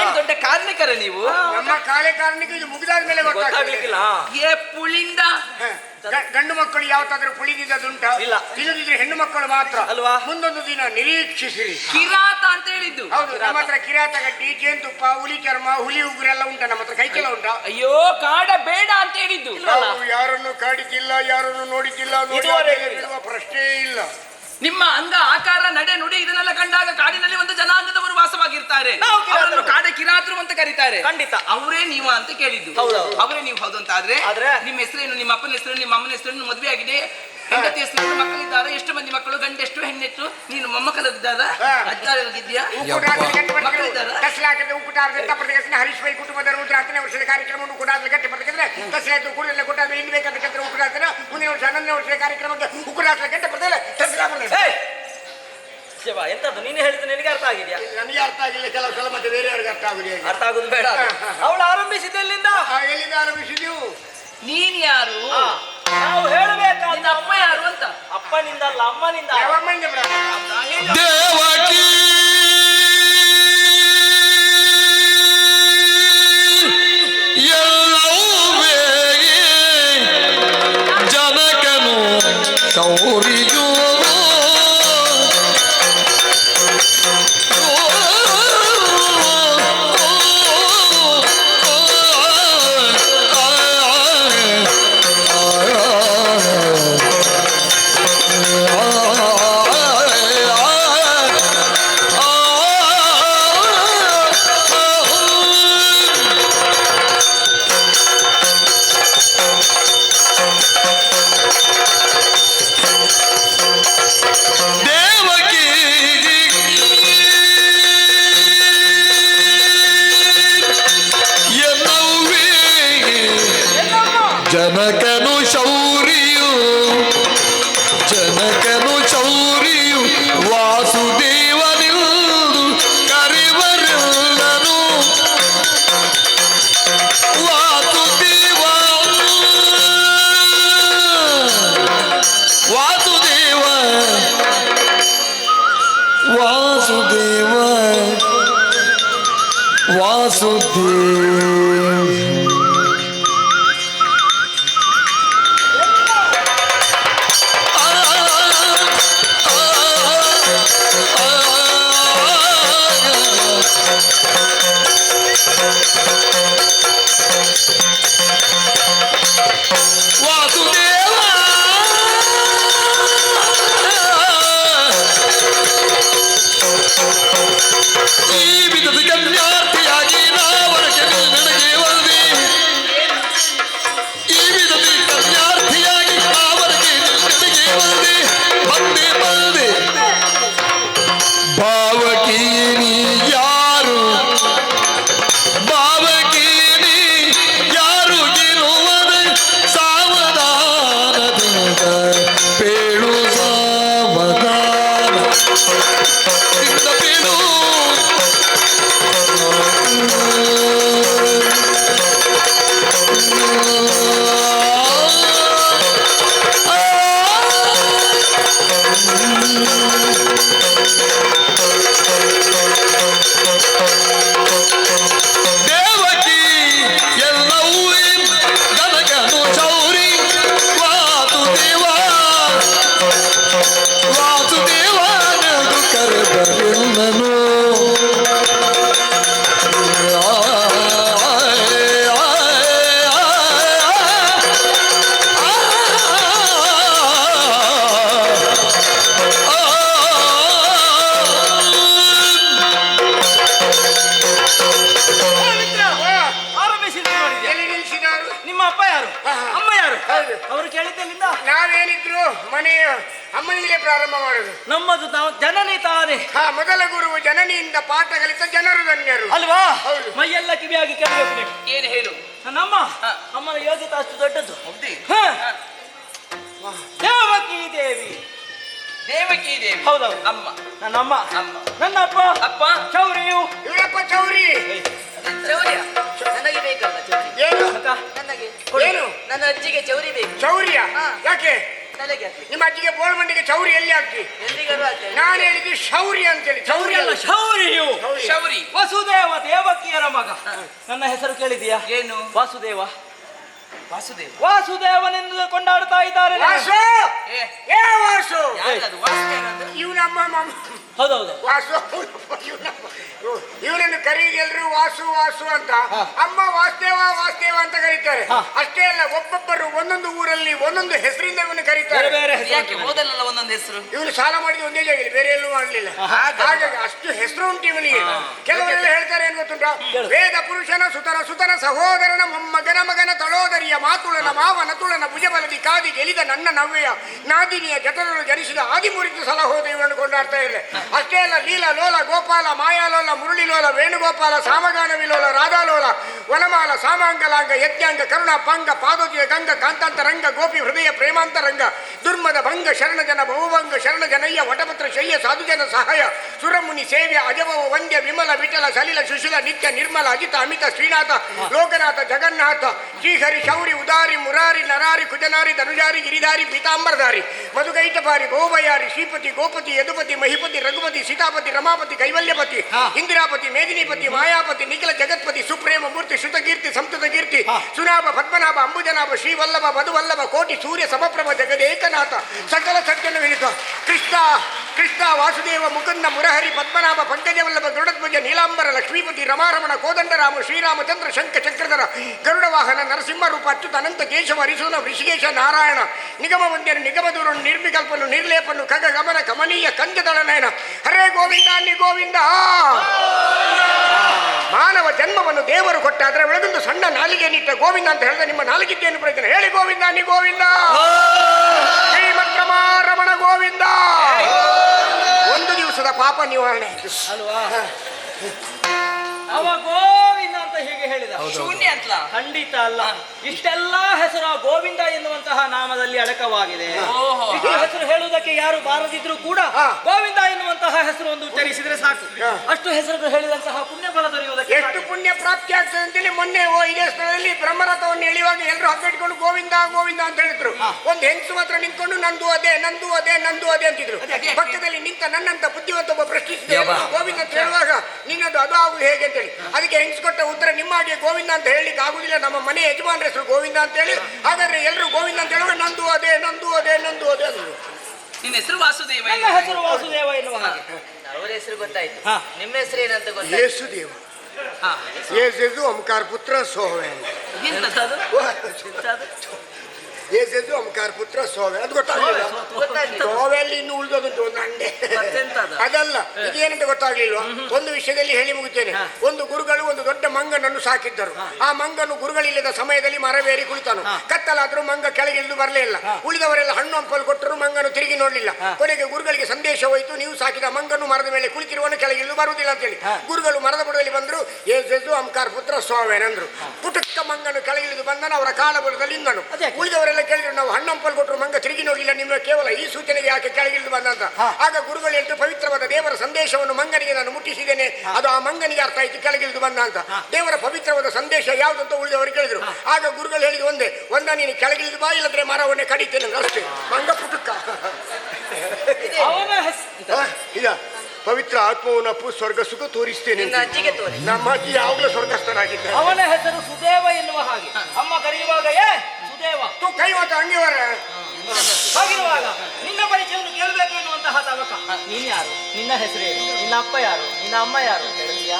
ಏನ್ ದೊಡ್ಡ ಕಾರ್ಮಿಕರ ನೀವು? ನಮ್ಮ ಕಾಲೇ ಇದು ಮುಗಿದಾದ ಮೇಲೆ ಗೊತ್ತಾಗ್ಲಿಕ್ಕಿಲ್ಲ. ಏ ಪುಳಿಂದ? ಗಂಡು ಮಕ್ಕಳು ಯಾವತ್ತಾದ್ರೂ ಕುಳಿದಿದ್ದುಂಟ ಇಲ್ಲ. ಇಲ್ಲದಿದ್ರೆ ಹೆಣ್ಣು ಮಕ್ಕಳು ಮಾತ್ರ. ಅಲ್ವಾ? ಮುಂದೊಂದು ದಿನ ನಿರೀಕ್ಷಿಸಿರಿ. ಕಿರಾತ ಅಂತ ಹೇಳಿದ್ದು ಹೌದು ನಮ್ಮ ಹತ್ರ ಕಿರಾತ ಗಟ್ಟಿ ಜೇನುತುಪ್ಪ ಹುಲಿ ಚರ್ಮ ಹುಲಿ ಉಗುರೆಲ್ಲ ಉಂಟ ನಮ್ಮ ಹತ್ರ? ಕೈಕೆಲ್ಲ ಉಂಟಾ? ಅಯ್ಯೋ ಕಾಡ ಬೇಡ ಅಂತ ಹೇಳಿದ್ದು ಯಾರನ್ನು ಕಾಡಿಕ್ಕಿಲ್ಲ ಯಾರನ್ನು ನೋಡಿಕ್ಕಿಲ್ಲ ನೋಡುವ ಪ್ರಶ್ನೆ ಇಲ್ಲ. ನಿಮ್ಮ ಅಂಗ ಆಕಾರ ನಡೆ ನುಡಿ ಇದನ್ನೆಲ್ಲ ಕಂಡಾಗ ಕಾಡಿನಲ್ಲಿ ಒಂದು ಜನಾಂಗದವರು ವಾಸವಾಗಿರ್ತಾರೆ. ಅವರನ್ನು ಕಾಡ ಕಿರಾತರು ಅಂತ ಕರೀತಾರೆ. ಖಂಡಿತ. ಅವರೇ ನೀವು ಅಂತ ಕೇಳಿದ್ದು. ಅವರೇ ನೀವು ಹೌದು ಅಂತ ಆದ್ರೆ? ನಿಮ್ಮ ಹೆಸರೇನು ನಿಮ್ಮ ಅಪ್ಪನ ಹೆಸರು ನಿಮ್ಮ ಅಮ್ಮನ ಹೆಸರು ಮದುವೆ ಆಗಿದೆ? ಹೆಂಡತಿ ಹೆಸರು ಮಕ್ಕಳಿದ್ದಾರೆ ಎಷ್ಟು ಮಂದಿ ಮಕ್ಕಳು? ಗಂಡ ಎಷ್ಟು ಹೆಣ್ಣೆಟ್ಟು ನೀನು ಮೊಮ್ಮಕ್ಕಳಿದ್ದಾರ ಹಾ. ಅಜ್ಜ ಹೋಗಿದ್ಯಾ ಮಕ್ಕಳಿದ್ದಾರಾ? ಕಸಲಾಕದ ಉಕ್ಕುಟಾರದ ತಪ್ಪದ ಹರೀಶ್ ಬೈ ಕುಟುಂಬದ ರುದ್ರ ಹತ್ತನೇ ವರ್ಷದ ಕಾರ್ಯಕ್ರಮವನ್ನು ಉಕ್ಕುಟಾದಲ್ಲಿ ಗಟ್ಟಿಪಡಿಸಿದ್ರೆ ಕಸಲಾಯ್ತು ಕೂಡಲೇ ಕೊಟ್ಟಾದ್ರೆ ಇನ್ನು ಬೇಕಾದ ಉಕ್ಕುಟಾತನ ಮುಂದಿನ ವರ್ಷ ಹನ್ನೊಂದನೇ ವರ್ಷದ ಕಾರ್ಯಕ್ರಮಕ್ಕೆ ಉಕ್ಕುಟಾದಲ್ಲಿ ಗಟ್ಟಿಪಡಿಸಿದ್ರೆ ಕಸಲಾ ಏಯ್! ಶಿವ ಎಂತದ್ದು? ನೀನು ಹೇಳಿದ್ದು ನಿನಗೆ ಅರ್ಥ ಆಗಿದ್ಯಾ? ನನಗೆ ಅರ್ಥ ಆಗಿಲ್ಲ. ಕೆಲವು ಸಲ ಮತ್ತೆ ಬೇರೆಯವರಿಗೆ ಅರ್ಥ ಆಗುದು ಹೇಗೆ? ಅರ್ಥ ಆಗುದು ಬೇಡ ಅವಳು ಆರಂಭಿಸಿದ್ದೆಲ್ಲಿಂದ ಆ, ಎಲ್ಲಿಂದ ಆರಂಭಿಸಿದ್ಯು ನೀನ್ ಯಾರು? ನಾವು ಹೇಳಬೇಕಾದ ನಿನ್ನ ಅಪ್ಪ ಯಾರು ಅಂತ? ಅಪ್ಪನಿಂದಲ್ಲ ಅಮ್ಮನಿಂದ. ಯಾವಮ್ಮಂದೆ ಬ್ರ? ದೇವಕಿ ಎಲ್ಲವೇ ಜನಕನು ಶೌರಿಯು ಜನಕನು ಶೌರಿಯು ಜನಕನು ಶೌರಿಯು ವಾಸುದೇವನಿಲ್ದು ಕರಿವರೆಲ್ಲನು ವಾಸುದೇವ ವಾಸುದೇವ ವಾಸುದೇವ ವಾಸುದೇವ. ದೇವಕಿ ಪ್ರಾರಂಭ ಮಾಡುದು ನಮ್ಮದು ನಾವು ಜನನಿ ತಾನೆ. ಹಾ ಮೊದಲ ಗುರು ಜನನಿಯಿಂದ ಪಾಠ ಕಲಿತ ಜನರು ಧನ್ಯರು ಅಲ್ವಾ? ಹೌದು. ಮೈಯೆಲ್ಲ ಕಿವಿಯಾಗಿ ಕೇಳಬೇಕು ಏನು ಏನ್ ಹೇಳು? ನಮ್ಮ. ಅಮ್ಮನ ಯೋಗ್ಯತೆ ಅಷ್ಟು ದೊಡ್ಡದು. ಹೌದೇ? ಹಾ. ಹಾ. ದೇವಕಿ ದೇವಿ. ದೇವಕಿ ದೇವಿ. ಹೌದೌದು. ಅಮ್ಮ. ನನ್ನ ಅಮ್ಮ. ಅಮ್ಮ. ನನ್ನ ಅಪ್ಪ? ಅಪ್ಪ ಚೌರಿಯು. ಇವರಪ್ಪ ಚೌರಿ. ಚೌರಿಯ ನನಗೆ ಬೇಕಲ್ಲ ಚೌರಿ. ಏನು? ನನಗೆ ಏನು? ನನ್ನ ಅಜ್ಜಿಗೆ ಚೌರಿ ಬೇಕು. ಚೌರಿಯ? ಹಾ. ಯಾಕೆ? ತಲೆಗೆ ನಿಮ್ಮ ಅಜ್ಜಿಗೆ ಬೋಳ್ಮಂಡಿಗೆ ಚೌರಿ ಎಲ್ಲಿ ಹಾಕಿ? ನಾನು ಹೇಳಿದ್ದು ಶೌರ್ಯ ಅಂತೇಳಿ. ಚೌರಿ ಅಲ್ಲ ಶೌರಿಯು ಶೌರಿ ವಸುದೇವ ದೇವಕಿಯರ ಮಗ. ನನ್ನ ಹೆಸರು ಕೇಳಿದೀಯಾ ಏನು? ವಾಸುದೇವ. ವಾಸುದೇವ. ವಾಸುದೇವನೆಂದು ಕೊಂಡಾಡ್ತಾ ಇದ್ದಾರೆ ವಾಸು! ಏ. ಏ ವಾಸು! ಯಾರದು ವಾಸುದೇವ ಮಮ್ಮ ಹೌದೌದು ವಾಸು ಇವನನ್ನು ಕರೀರಿ ಎಲ್ರು ವಾಸು ವಾಸು ಅಂತ. ಅಮ್ಮ ವಾಸುದೇವ ವಾಸುದೇವ ಅಂತ ಕರೀತಾರೆ. ಹಾ. ಅಷ್ಟೇ ಅಲ್ಲ ಒಬ್ಬೊಬ್ಬರು ಒಂದೊಂದು ಊರಲ್ಲಿ ಒಂದೊಂದು ಹೆಸರಿಂದ ಇವನು ಬೇರೆ ಕರೀತಾರೆ ಯಾಕೆ ಹೆಸರು ಹೋದಲ್ಲ ಒಂದೊಂದು ಹೆಸರು? ಇವನು ಸಾಲ ಮಾಡಿದ ಒಂದೇ ಜಾಗ ಬೇರೆ ಎಲ್ಲೂ ಮಾಡಲಿಲ್ಲ ಹಾಗಾಗಿ ಅಷ್ಟು ಹೆಸರು ಉಂಟು ಇವನಿಗೆ. ಕೆಲವರೆಲ್ಲ ಹೇಳ್ತಾರೆ ಏನ್ ಗೊತ್ತುಂಟ? ವೇದ ಪುರುಷನ ಸುತನ ಸುತನ ಸಹೋದರನ ಮೊಮ್ಮಗನ ಮಗನ ತಳೋದರಿಯ ಮಾತುಳನ ಮಾವನ ತುಳನ ಭುಜಬಲದಿ ಕಾದಿ ಗೆಲಿದ ನನ್ನ ನವ್ವೆಯ ನಾದಿನಿಯ ಜಠರರು ಜನಿಸಿದ ಆದಿಮುರಿತು ಸಲಹೋದ ಇವನನ್ನು ಕೊಂಡಾಡ್ತಾ ಇದೆ ಅಷ್ಟೇ ಅಲ್ಲ ಲೀಲ ಲೋಲ ಗೋಪಾಲ ಮಾಯಾಲೋಲ ಮುರಳಿಲೋಲ ವೇಣುಗೋಪಾಲ ಸಾಮಗಾನ ವಿಲೋಲ ರಾಧಾಲೋಲ ವನಮಾಲ ಸಾಮಾಂಗಲಾಂಗ ಯಜ್ಞಾಂಗ ಕರುಣ ಪಾಂಗ ಪಾದೋದಿಯ ಗಂಗ ಕಾಂತಾಂತ ರಂಗ ಗೋಪಿ ಹೃದಯ ಪ್ರೇಮಾಂತ ರಂಗ ದುರ್ಮದ ಭಂಗ ಶರಣ ಜನ ಬಹುಭಂಗ ಶರಣ ಜನಯ್ಯ ವಟಪತ್ರ ಶಯ್ಯ ಸಾಧುಜನ ಸಹಾಯ ಸುರಮುನಿ ಸೇವ್ಯ ಅಜಭವ ವಂದ್ಯ ವಿಮಲ ವಿಠಲ ಸಲಿಲ ಸುಶೀಲ ನಿತ್ಯ ನಿರ್ಮಲ ಅಜಿತ ಅಮಿತ ಶ್ರೀನಾಥ ಲೋಕನಾಥ ಜಗನ್ನಾಥ ಶ್ರೀಹರಿ ಶೌರಿ ಉದಾರಿ ಮುರಾರಿ ನರಾರಿ ಕುಜನಾರಿ ಧನುಜಾರಿ ಗಿರಿಧಾರಿ ಪೀತಾಂಬರಧಾರಿ ಮಧುಕೈಟಪಾರಿ ಗೋಭಯಾರಿ ಶ್ರೀಪತಿ ಗೋಪತಿ ಯದುಪತಿ ಮಹಿಪತಿ ರಘುಪತಿ ಸೀತಾಪತಿ ರಮಾಪತಿ ಕೈವಲ್ಯಪತಿ ಇಂದಿರಾಪತಿ ಮೇದಿನಿಪತಿ ಮಾಯಾಪತಿ ನಿಖಿಲ ಜಗತ್ಪತಿ ಸುಪ್ರೇಮ ಮೂರ್ತಿ ಶ್ರುತಕೀರ್ತಿ ಸಂತತ ಕೀರ್ತಿ ಸುನಾಭ ಪದ್ಮನಾಭ ಅಂಬುಜನಾಭ ಶ್ರೀವಲ್ಲಭ ಮಧುವಲ್ಲಭ ಕೋಟಿ ಸೂರ್ಯ ಸಮಪ್ರಭ ಜಗದೇಕನಾಥ ಸಕಲ ಸಜ್ಜನ ವಿನಿತ ಕೃಷ್ಣ. ಕೃಷ್ಣ ವಾಸುದೇವ ಮುಕುಂದ ಮುರಹರಿ ಪದ್ಮನಾಭ ಪಂಕಜವಲ್ಲಭ ಗರುಡಧ್ವಜ ನೀಲಾಂಬರ ಲಕ್ಷ್ಮೀಪತಿ ರಮಾರಮಣ ಕೋದಂಡರಾಮ ಶ್ರೀರಾಮಚಂದ್ರ ಶಂಕ ಚಕ್ರಧರ ಗರುಡ ವಾಹನ ನರಸಿಂಹ ರೂಪ ಅಚ್ಯುತ ಅನಂತ ಕೇಶವ ಹರಿಸೂನ ಋಷಿಕೇಶ ನಾರಾಯಣ ನಿಗಮ ಮಂದಿರ ನಿಗಮ ದೂರನು ನಿರ್ವಿಕಲ್ಪನು ನಿರ್ಲೇಪನು ಖಗ ಗಮನ ಕಮನೀಯ ಕಂಜದಳ ನಯನ. ಹರೇ ಗೋವಿಂದ ನಿ ಗೋವಿಂದ. ಮಾನವ ಜನ್ಮವನ್ನು ದೇವರು ಕೊಟ್ಟ ಅದರ ಒಳಗೊಂದು ಸಣ್ಣ ನಾಲಿಗೆ ನಿಟ್ಟ ಗೋವಿಂದ ಅಂತ ಹೇಳಿದ್ರೆ ನಿಮ್ಮ ನಾಲಿಗೆಯನ್ನು ಪ್ರಯತ್ನ ಹೇಳಿ ಗೋವಿಂದ ಅನ್ನಿ ಗೋವಿಂದ. ಶ್ರೀಮದ್ ರಮಣ ಗೋವಿಂದ ಒಂದು ದಿವಸದ ಪಾಪ ನಿವಾರಣೆ. ಅಲ್ವಾ? ಅಂತ ಹೀಗೆ ಹೇಳಿದ. ಶೂನ್ಯ ಅಂತ. ಖಂಡಿತ ಅಲ್ಲ. ಇಷ್ಟೆಲ್ಲ ಹೆಸರು ಗೋವಿಂದ ಎನ್ನುವಂತಹ ನಾಮದಲ್ಲಿ ಅಡಕವಾಗಿದೆ. ಓಹೋ. ಈ ಹೆಸರು ಹೇಳುವುದಕ್ಕೆ ಯಾರು ಬಾರದಿದ್ರು ಕೂಡ ಗೋವಿಂದ ಎನ್ನುವಂತಹ ಹೆಸರು ಒಂದು ಉಚ್ಚರಿಸಿದ್ರೆ ಸಾಕು. ಅಷ್ಟು ಹೆಸರು ಹೇಳಿದಂತಹ ಪುಣ್ಯ ಫಲ ದೊರೆಯುವುದಕ್ಕೆ ಎಷ್ಟು ಪುಣ್ಯ ಪ್ರಾಪ್ತಿ ಆಗ್ತದೆ ಅಂತೇಳಿ ಮೊನ್ನೆ ಓ ಇದೇ ಸ್ಥಳದಲ್ಲಿ ಬ್ರಹ್ಮರಥವನ್ನು ಎಳೆಯುವಾಗ ಎಲ್ಲರೂ ಹಬ್ಬಿಟ್ಕೊಂಡು ಗೋವಿಂದ ಗೋವಿಂದ ಅಂತ ಹೇಳಿದ್ರು. ಒಂದು ಹೆಂಗಸು ಮಾತ್ರ ನಿಂತ್ಕೊಂಡು ನಂದು ಅದೇ ನಂದು ಅದೇ ನಂದು ಅದೇ ಅಂತಿದ್ರು. ಅದೇ. ಪಕ್ಕದಲ್ಲಿ ನಿಂತ ನನ್ನಂತ ಬುದ್ಧಿವಂತ ಒಬ್ಬ ಪ್ರಶ್ನಿಸಿದ ಗೋವಿಂದ ಅಂತ ಹೇಳುವಾಗ ನಿನ್ನದು ಅದು ಆಗುದು ಹೇಗೆ ಅಂತೇಳಿ. ಅದಕ್ಕೆ ಹೆಂಗಸ್ ಕೊಟ್ಟ ಉತ್ತರ ನಿಮ್ಮ ಹಾಗೆ ಗೋವಿಂದ ಅಂತ ಹೇಳಲಿಕ್ಕೆ ಆಗುದಿಲ್ಲ. ನಮ್ಮ ಮನೆ ಯಜಮಾನ್ರ ಹೆಸರು ಗೋವಿಂದ ಅಂತ ಹೇಳಿ. ಹಾಗಾದ್ರೆ ಎಲ್ಲರೂ ಗೋವಿಂದ ಅಂತ ಹೇಳುವಾಗ ನಂದು ಅದೇ ನಂದು ಅದೇ ನಂದು ಅದೇ ಅದು ನಿನ್ನ ಹೆಸರು ವಾಸುದೇವ ನನ್ನ ಹೆಸರು ವಾಸುದೇವ ಎನ್ನುವ ಹಾಗೆ? ಅವರ ಹೆಸರು ಗೊತ್ತಾಯ್ತು. ಹಾ. ನಿಮ್ಮ ಹೆಸರು ಏನಂತ ಗೊತ್ತಾಯ್ತು? ಯೇಸುದೇವ. ಹಾ. ಯೇಸು ಓಂಕಾರ ಪುತ್ರ ಸೋಹವೆ ಎಂತದು? ಎಂತದು? ಯೇಸು ಓಂಕಾರ ಪುತ್ರ ಸೋವೆ. ಅದು ಗೊತ್ತಾಗಲಿಲ್ಲ. ಸೋವೆಯಲ್ಲಿ ಇನ್ನು ಉಳಿದೋದುಂಟು ಒಂದು ಅಂಡೆ? ಅದಲ್ಲ. ಇದೇನಂತ ಗೊತ್ತಾಗ್ಲಿಲ್ವಾ? ಒಂದು ವಿಷಯದಲ್ಲಿ ಹೇಳಿ ಮುಗಿತೇನೆ. ಒಂದು ಗುರುಗಳು ಒಂದು ದೊಡ್ಡ ಮಂಗನನ್ನು ಸಾಕಿದ್ದರು. ಆ ಮಂಗನು ಗುರುಗಳಿಲ್ಲದ ಸಮಯದಲ್ಲಿ ಮರವೇರಿ ಕುಳಿತನು. ಕತ್ತಲಾದ್ರೂ ಮಂಗ ಕೆಳಗೆ ಇಳಿದು ಬರಲೇ ಇಲ್ಲ. ಉಳಿದವರೆಲ್ಲ ಹಣ್ಣು ಹಂಪಲು ಕೊಟ್ಟರು ಮಂಗನು ತಿರುಗಿ ನೋಡಲಿಲ್ಲ. ಕೊನೆಗೆ ಗುರುಗಳಿಗೆ ಸಂದೇಶ ಹೋಯಿತು ನೀವು ಸಾಕಿದ ಮಂಗನು ಮರದ ಮೇಲೆ ಕುಳಿತಿರುವನು ಕೆಳಗೆ ಇಳಿದು ಬರುವುದಿಲ್ಲ ಅಂತೇಳಿ. ಗುರುಗಳು ಮರದ ಬುಡದಲ್ಲಿ ಬಂದರು ಏಸು ಅಂಕಾರ ಪುತ್ರ ಏನಂದ್ರು ಪುಟಕ್ಕ ಮಂಗನು ಕೆಳಗಿಳಿದು ಬಂದನು ಅವರ ಕಾಲಬುಡದಲ್ಲಿ ಇಂದನು ಅದ್ಯಾಕೆ? ಕೇಳಿದ್ರು ನಾವು ಹಣ್ಣಂಪಲ್ ಕೊಟ್ಟರು ಮಂಗ ತಿರುಗಿ ನೋಡಿಲ್ಲ ನಿಮ್ಮ ಕೇವಲ ಈ ಸೂಚನೆಗೆ ಯಾಕೆ ಕೆಳಗಿಳಿದು ಬಂದಂತ ಆಗ ಗುರುಗಳು ಹೇಳಿದ್ರು ಪವಿತ್ರವಾದ ದೇವರ ಸಂದೇಶವನ್ನು ಮಂಗನಿಗೆ ನಾನು ಮುಟ್ಟಿಸಿದ್ದೇನೆ. ಅದು ಆ ಮಂಗನಿಗೆ ಅರ್ಥ ಆಯ್ತು ಕೆಳಗಿಳಿದು ಬಂದ ಅಂತ. ದೇವರ ಪವಿತ್ರವಾದ ಸಂದೇಶ ಯಾವುದಂತ ಉಳಿದವರು ಕೇಳಿದ್ರು. ಆಗ ಗುರುಗಳು ಹೇಳಿದ್ರು ಒಂದೇ ಒಂದ ನೀನು ಕೆಳಗಿಳಿದು ಬಾ ಇಲ್ಲದ್ರೆ ಮರವನ್ನೇ ಕಡಿತೇನೆ ಅಷ್ಟೇ. ಮಂಗ ಪುಟುಕ. ಅವನ ಇದ. ಪವಿತ್ರ ಆತ್ಮವನ್ನು ಅಪ್ಪು ಸ್ವರ್ಗ ಸುಖ ತೋರಿಸ್ತೇನೆ ನಮ್ಮ ಅಜ್ಜಿ ಯಾವಾಗಲೂ ಸ್ವರ್ಗಸ್ಥನಾಗಿದ್ದ ಅವನ ಹೆಸರು ಸುದೇವ ಎನ್ನುವ ಹಾಗೆ. ಅಮ್ಮ ಕರೆಯುವಾಗ ಏ ಸುದೇವ ತು ಕೈ ಮತ್ತು ಹಂಗಿವರ ಹಾಗಿರುವಾಗ ನಿನ್ನ ಪರಿಚಯವನ್ನು ಕೇಳಬೇಕು ಎನ್ನುವಂತಹ ತವಕ ನೀನ್ ಯಾರು? ನಿನ್ನ ಹೆಸರೇನು? ನಿನ್ನ ಅಪ್ಪ ಯಾರು? ನಿನ್ನ ಅಮ್ಮ ಯಾರು ಹೇಳ್ತೀಯಾ